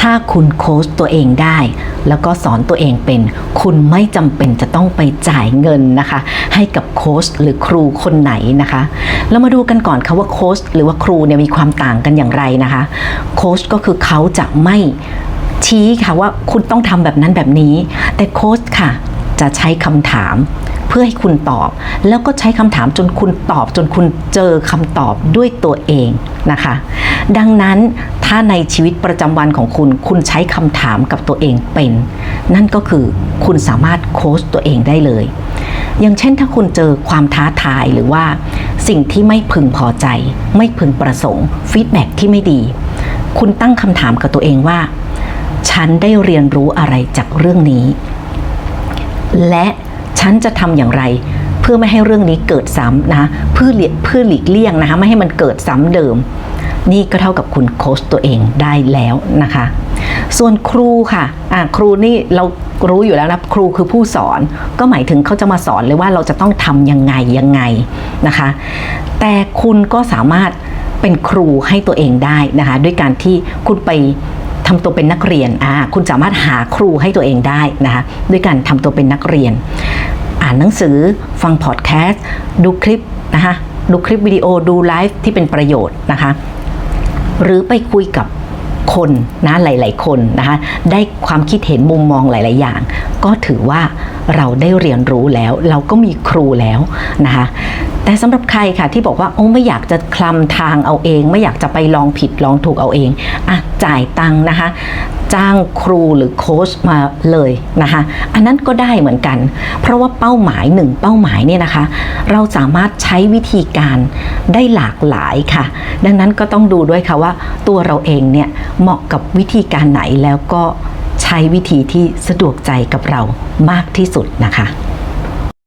ถ้าคุณโค้ชตัวเองได้ แล้วก็สอนตัวเองเป็น คุณไม่จำเป็นจะต้องไปจ่ายเงินนะคะ ให้กับโค้ชหรือครูคนไหนนะคะ เรามาดูกันก่อนค่ะว่าโค้ชหรือว่าครูเนี่ยมีความต่างกันอย่างไรนะคะโค้ชก็คือเขาจะไม่ชี้ค่ะว่าคุณต้องทำแบบนั้นแบบนี้ แต่โค้ชค่ะ จะใช้คำถามเพื่อให้คุณตอบ แล้วก็ใช้คำถามจนคุณตอบ จนคุณเจอคำตอบด้วยตัวเองนะคะ ดังนั้น ถ้าในชีวิตประจำวันของคุณ คุณใช้คำถามกับตัวเองเป็น นั่นก็คือคุณสามารถโค้ชตัวเองได้เลย อย่างเช่นถ้าคุณเจอความท้าทายหรือว่า สิ่งที่ไม่พึงพอใจ ไม่พึงประสงค์ฟีดแบ็กที่ไม่ดี คุณตั้งคำถามกับตัวเองว่า ฉันได้เรียนรู้อะไรจากเรื่องนี้ และฉันจะทำอย่างไรเพื่อไม่ให้เรื่องนี้เกิดซ้ำนะเพื่อเพื่อหลีกเลี่ยงนะคะไม่ให้มันเกิดซ้ำเดิม นี่ก็เท่ากับคุณโค้ชตัวเองได้แล้วนะคะ ส่วนครูค่ะะครูนี่เรารู้อยู่แล้วนะครูคือผู้สอน ก็หมายถึงเขาจะมาสอนเลยว่าเราจะต้องทำยังไงยังไงนะคะ แต่คุณก็สามารถเป็นครูให้ตัวเองได้นะคะ ด้วยการที่คุณไปทำตัวเป็นนักเรียนอ่าคุณสามารถหาครูให้ตัวเองได้นะคะด้วยการทำตัวเป็นนักเรียน อ่านหนังสือฟังพอดแคสต์ดูคลิปนะคะดูคลิปวิดีโอดูไลฟ์ที่เป็นประโยชน์นะคะ หรือไปคุยกับคนนะหลาย ๆ คนนะคะได้ความคิดเห็นมุมมองหลาย ๆ อย่าง ก็ถือว่าเราได้เรียนรู้แล้ว เราก็มีครูแล้วนะคะ แต่สำหรับใครค่ะที่บอกว่าโอ้ไม่อยากจะคลำทางเอาเอง ไม่อยากจะไปลองผิดลองถูกเอาเองอะจ่ายตังค์นะคะจ้างครูหรือโค้ชมาเลยนะคะอันนั้นก็ได้เหมือนกัน เพราะว่าเป้าหมายหนึ่งเป้าหมายเนี่ยนะคะ เราสามารถใช้วิธีการได้หลากหลายค่ะ ดังนั้นก็ต้องดูด้วยค่ะว่าตัวเราเองเนี่ยเหมาะกับวิธีการไหนแล้วก็ใช้วิธีที่สะดวกใจกับเรามากที่สุดนะคะ